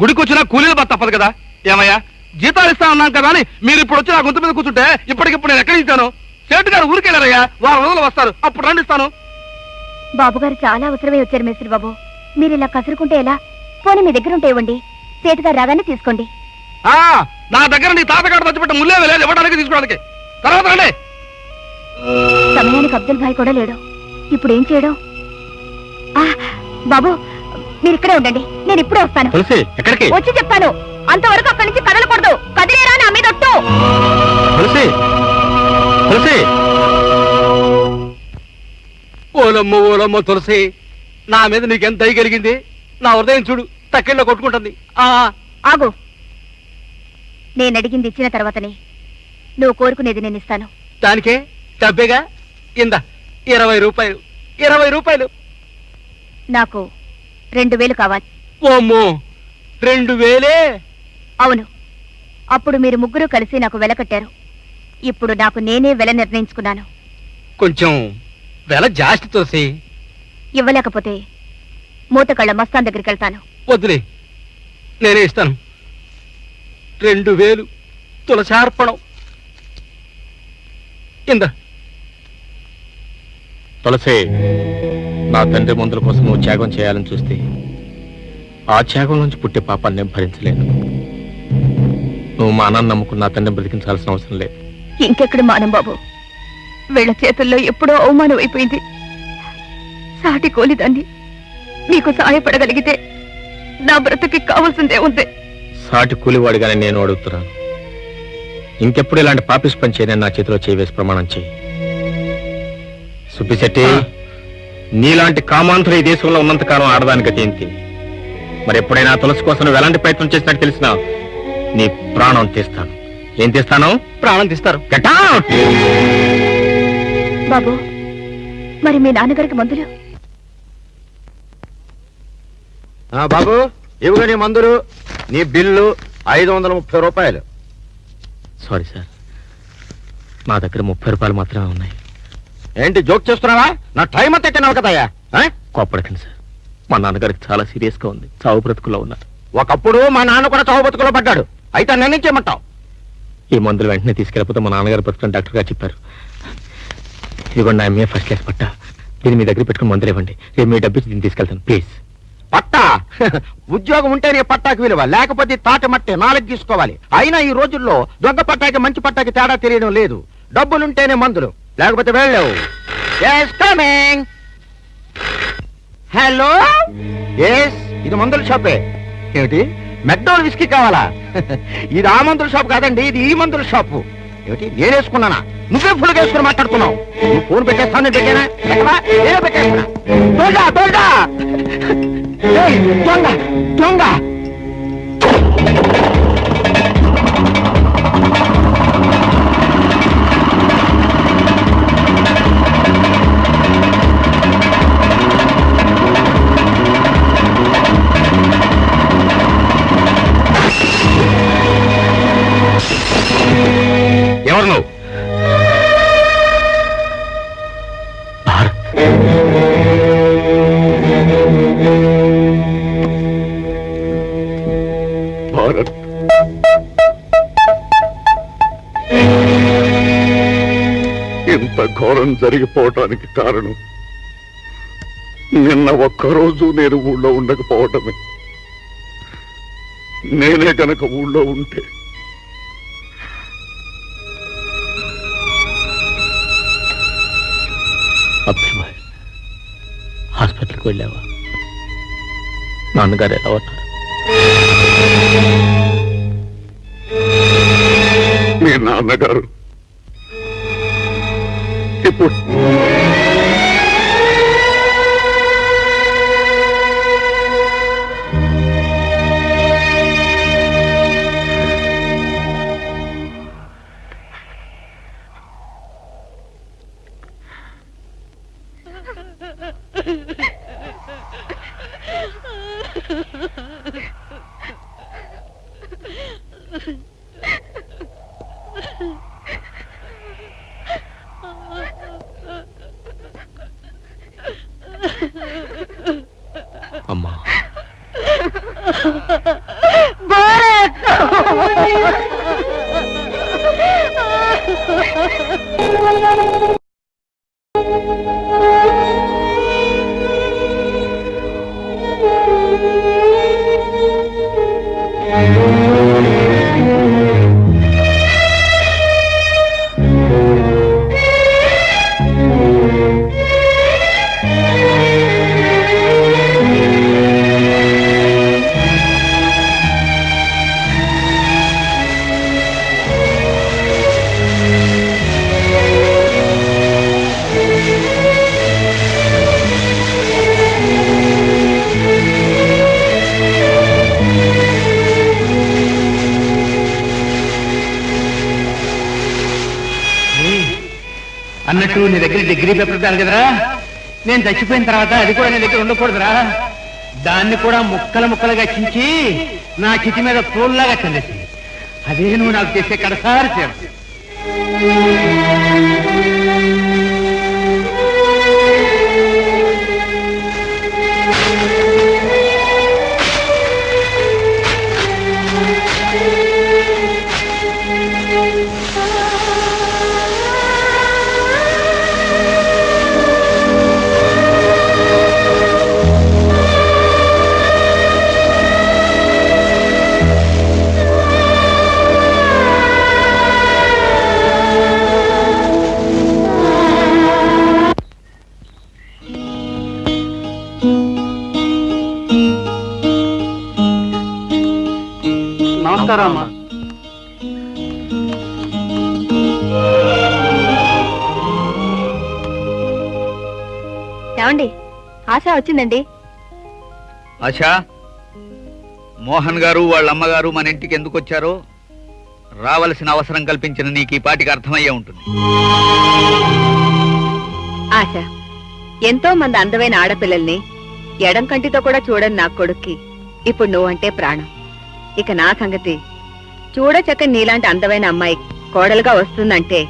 గుడికి వచ్చినా కూలీలు బత్ తప్పదు కదా? ఏమయ్యా? జీతాలు ఇస్తా ఉన్నాం కదా అని మీరు ఇప్పుడు వచ్చి నా గొంతు మీద కూర్చుంటే ఇప్పటికిప్పుడు నేను ఎక్కడికి ఇస్తాను? సేటు గారు ఊరికెళ్ళారయ్యా వారం రోజులు వస్తారు. అప్పుడు రండి ఇస్తాను. బాబు గారు చాలా అవసరమే వచ్చారు మేస్త్రి బాబు. మీరు ఇలా కసురుకుంటే ఎలా? పోనీ మీ దగ్గర ఉంటే ఇవ్వండి. సేటు గారు రాగానే తీసుకోండి. ఆ నా దగ్గర నీ తాతగాడు తెచ్చిపెట్ట ముల్లే లేదు. ఇవ్వడానికి తీసుకోవడానికి తర్వాత రండి. సమయానికి అబ్దుల్ భాయ్ కూడా లేడు. ఇప్పుడు ఏం చేయడం? బాబు మీరు ఇక్కడే ఉండండి. నేను ఇప్పుడే వస్తాను. తులసి ఎక్కడికి? వచ్చి చెప్తాను. అంతవరకు అక్కడి నుంచి కదలకూడదు కదిలేరా నా మీద ఒట్టు? తులసి తులసి. ఓలమ్మ ఓలమ్మ తులసి నా మీద నీకెంత దయ కలిగింది? నా హృదయం చూడు తక్కిళ్ళ కొట్టుకుంటుంది. ఆ. ఆగు. నేను అడిగింది ఇచ్చిన తర్వాతనే. నువ్వు కోరుకునేది నేను ఇస్తాను. దానికే? డబ్బేగా? ఇంద ఇరవై రూపాయలు ఇరవై రూపాయలు. నాకు రెండు వేలు కావాలి. ఓమ్మో రెండు వేలే? అవును. అప్పుడు మీరు ముగ్గురు కలిసి నాకు వెల కట్టారు. ఇప్పుడు నాకు నేనే వెల నిర్ణయించుకున్నాను. కొంచెం వెల జాస్తి తులసి ఇవ్వలేకపోతే మూతకళ్ళ మస్తాన్ దగ్గరికి వెళ్తాను. వద్దులే నేనే ఇస్తాను. రెండు వేలు తులసార్పణం. ఇంద. తులసి నా తండ్రి మందుల కోసం నువ్వు త్యాగం చేయాలని చూస్తే ఆ త్యాగం నుంచి పుట్టే పాపాన్ని నేను భరించలేను. నువ్వు మా అన్నాన్ని నమ్ముకున్న నా తండ్రిని బ్రతికించాల్సిన అవసరం లేదు. ఇంకెక్కడ మానం బాబు? వీళ్ళ చేతుల్లో ఎప్పుడో అవమానం అయిపోయింది. సాటి కోలిదాన్ని మీకు సహాయపడగలిగితే నా బ్రతుకి కావాల్సిందే ఉంది. సాటి కూలివాడిగానే నేను అడుగుతున్నాను. ఇంకెప్పుడు ఇలాంటి పాపిస్ పని చేయని నా చేతిలో చేయవేసి ప్రమాణం చేయి. సుబ్బిశెట్టి నీలాంటి కామాంతులు ఈ దేశంలో ఉన్నంతకాలం ఆడదానికి గతి ఏంటి మరి ఎప్పుడైనా తులసి కోసం నువ్వు ఎలాంటి ప్రయత్నం చేసినట్టు తెలిసినా నీ ప్రాణం తీస్తాను. ఏం తీస్తాను? ప్రాణం తీస్తారు! బాబు మరి మీ నాన్నగారికి మందులు? ఆ బాబు ఇవిగో నీ మందులు నీ బిల్లు ఐదు వందల ముప్పై రూపాయలు. సారీ సార్ నా దగ్గర ముప్పై రూపాయలు మాత్రమే ఉన్నాయి. ఏంటి జోక్ చేస్తున్నావా? నా టైం అంతా తిన్నావు కదయ్యా? ఆ? కోప్పడకండి సార్. మా నాన్నగారికి చాలా సీరియస్గా ఉంది. చావు బ్రతుకులో ఉన్నారు. ఒకప్పుడు మా నాన్న కూడా చావు బతుకులో పడ్డాడు. అయితే నన్ను చేయమంటావు? ఈ మందులు వెంటనే తీసుకెళ్ళిపోతే మా నాన్నగారు బ్రతుకుని డాక్టర్ గారు చెప్పారు. ఇదిగోండి నా ఎంఏ ఫస్ట్ క్లాస్ పట్టా. దీన్ని మీ దగ్గర పెట్టుకుని మందులు ఇవ్వండి. రేపు మీ డబ్బు దీన్ని తీసుకెళ్తాను. ప్లీజ్. పట్టా? ఉద్యోగం ఉంటేనే పట్టాకి విలువ. లేకపోతే తాట మట్టే నాలుగు తీసుకోవాలి అయినా ఈ రోజుల్లో దొంగ పట్టాకి మంచి పట్టాకి తేడా తెలియడం లేదు. డబ్బులుంటేనే మందులు. లేకపోతే వెళ్ళవు. ఎస్ కమింగ్ హలో ఎస్ ఇది మందుల షాపే. ఏమిటి? మెక్డోల్ విస్కీ కావాలా? ఇది ఆ మందుల షాప్ కాదండి ఇది ఈ మందుల షాపు. ఏమిటి? నేను వేసుకున్నానా? నువ్వే ఫుల్ వేసుకుని మాట్లాడుతున్నావు. నువ్వు ఫోన్ పెట్టేస్తాను పెట్టానా? నేనే పెట్టేస్తున్నా. దొంగ దొంగ దొంగ భారత్ ఇంత ఘోరం జరిగిపోవటానికి కారణం నిన్న ఒక్కరోజు నేను ఊళ్ళో ఉండకపోవటమే. నేనే గనక ఊళ్ళో ఉంటే అభిమాయ్ హాస్పిటల్కి వెళ్ళావా? నాన్నగారు ఎలా ఉన్నారు? నాన్నగారు ఇప్పుడు అమ్మా. అన్నట్టు నీ దగ్గర డిగ్రీ పేపర్ ఉంటాను కదరా? నేను చచ్చిపోయిన తర్వాత అది కూడా నీ దగ్గర ఉండకూడదురా. దాన్ని కూడా ముక్కలు ముక్కలుగా చించి నా చితి మీద పూల్లాగా చల్లేసింది అదే నువ్వు నాకు చేసే కడసారి సేవ. ఏమండి? ఆశ వచ్చిందండి. ఆశా? మోహన్ గారు వాళ్ళ అమ్మగారు మన ఇంటికి ఎందుకు వచ్చారో రావలసిన అవసరం కల్పించిన నీకు ఈ పాటికి అర్థమయ్యే ఉంటుంది. ఆశ ఎంతో మంది అందమైన ఆడపిల్లల్ని ఎడం కంటితో కూడా చూడని నా కొడుక్కి ఇప్పుడు నువ్వంటే ప్రాణం. ఇక నా సంగతి చూడచక్క నీలాంటి అందమైన అమ్మాయి కోడలుగా వస్తుందంటే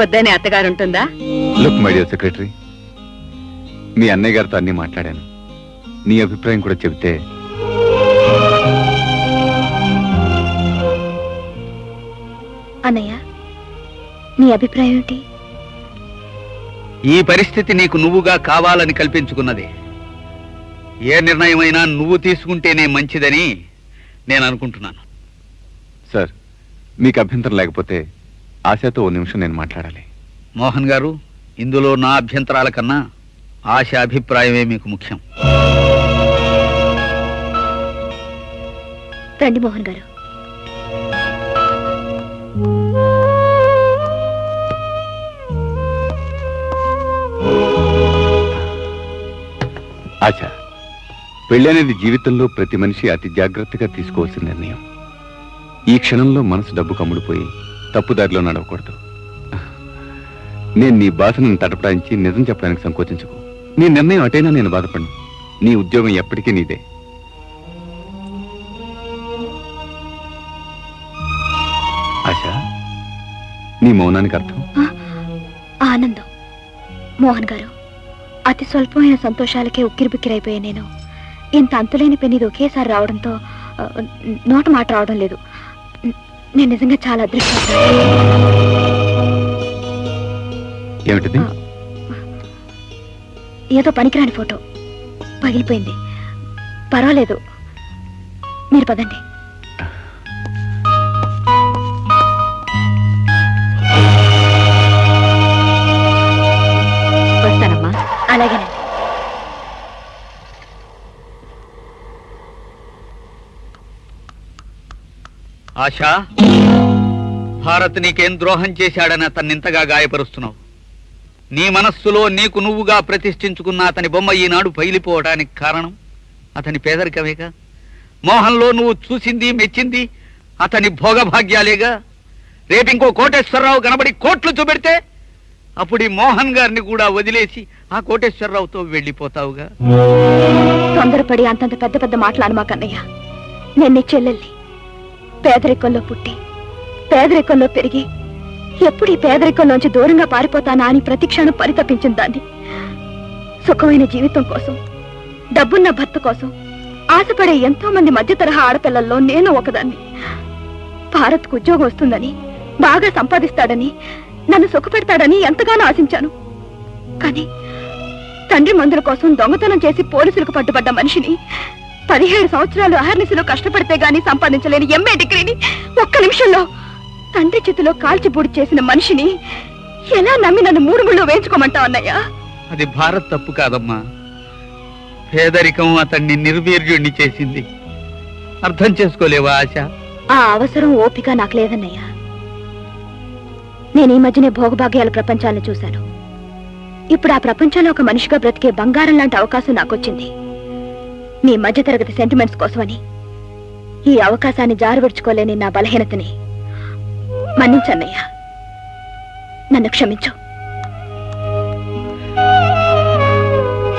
వద్దని అత్తగారుంటుందా లుక్ మై డియర్ సెక్రటరీ మీ అన్నయ్య గారితో అన్ని మాట్లాడాను. నీ అభిప్రాయం కూడా చెబితే అన్నయ్య నీ అభిప్రాయం ఏంటి ఈ పరిస్థితి నీకు నువ్వుగా కావాలని కల్పించుకున్నది. ఏ నిర్ణయమైనా నువ్వు తీసుకుంటేనే మంచిదని నేను అనుకుంటున్నాను. సార్ మీకు అభ్యంతరం లేకపోతే ఆశతో ఓ నిమిషం నేను మాట్లాడాలి. మోహన్ గారు ఇందులో నా అభ్యంతరాల కన్నా ఆశ అభిప్రాయమే మీకు ముఖ్యం. రండి మోహన్ గారు. ఆశ పెళ్ళనేది జీవితంలో ప్రతి మనిషి అతి జాగ్రత్తగా తీసుకోవాల్సిన నిర్ణయం. ఈ క్షణంలో మనసు డబ్బు కమ్ముడిపోయి తప్పుదారిలో నడవకూడదు. నేను నీ బాధను తటపడాయించి నిజం చెప్పడానికి సంకోచించకు. నీ నిర్ణయం అటైనా నేను బాధపడను. నీ ఉద్యోగం ఎప్పటికీ నీదే. ఆశ నీ మౌనానికి అర్థం? ఆనందం. మోహన్ గారు అతి స్వల్పమైన సంతోషాలకే ఉక్కిరిబిక్కిరైపోయా నేను. ఇంత అంతులేని పెన్నిది ఒకేసారి రావడంతో నోట మాట రావడం లేదు. నేను నిజంగా చాలా అదృష్టం ఏమిటిది? ఏదో పనికిరాని ఫోటో. పగిలిపోయింది. పర్వాలేదు. మీరు పదండి. వస్తానమ్మా. అలాగేనండి. ఆశా భారత్ నీకేం ద్రోహం చేశాడని అతన్నింతగా గాయపరుస్తున్నావు? నీ మనస్సులో నీకు నువ్వుగా ప్రతిష్ఠించుకున్న అతని బొమ్మ ఈనాడు పగిలిపోవడానికి కారణం? అతని పేదరికమేగా? మోహన్లో నువ్వు చూసింది మెచ్చింది అతని భోగభాగ్యాలేగా? రేపింకో కోటేశ్వరరావు కనబడి కోట్లు చూపెడితే అప్పుడు ఈ మోహన్ గారిని కూడా వదిలేసి ఆ కోటేశ్వరరావుతో వెళ్ళిపోతావుగా? తొందరపడి అంతంత పెద్ద పెద్ద మాటలు అనమాకన్నయ్య నేను నీ చెల్లెల్ని పేదరికంలో పుట్టి పేదరికంలో పెరిగి ఎప్పుడు ఈ పేదరికంలోంచి దూరంగా పారిపోతానా అని ప్రతిక్షణం పరితపించింది దాన్ని. సుఖమైన జీవితం కోసం డబ్బున్న భర్త కోసం ఆశపడే ఎంతో మంది మధ్య తరహా ఆడపిల్లల్లో నేను ఒకదాన్ని. భారత్కు ఉద్యోగం వస్తుందని బాగా సంపాదిస్తాడని నన్ను సుఖపెడతాడని ఎంతగానో ఆశించాను. కానీ తండ్రి మందుల కోసం దొంగతనం చేసి పోలీసులకు పట్టుబడ్డ మనిషిని పదిహేడు సంవత్సరాలు అహర్నిశలో కష్టపడితే గాని సంపాదించలేని ఎంఏ డిగ్రీని ఒక్క నిమిషంలో తండ్రి చేతిలో కాల్చి బూడి చేసిన మనిషిని ఎలా నమ్మి నన్ను మూడు ముళ్ళు వేయించుకోమంటావు అన్నయ్యా? అది భారత్ తప్పు కాదమ్మా. పేదరికం అతన్ని నిర్వీర్యుణ్ణి చేసింది. అర్థం చేసుకోలేవా ఆశ? ఆ అవసరం ఓపిక నాకు లేదన్నయ్యా. నేను ఈ మధ్యనే భోగభాగ్యాల ప్రపంచాన్ని చూశాను. ఇప్పుడు ఆ ప్రపంచంలో ఒక మనిషిగా బ్రతికే బంగారం లాంటి అవకాశం నాకొచ్చింది. నీ మధ్యతరగతి సెంటిమెంట్స్ కోసమని ఈ అవకాశాన్ని జారువిడుచుకోలేని నా బలహీనతని మన్నించన్నయ్యా. నన్ను క్షమించు.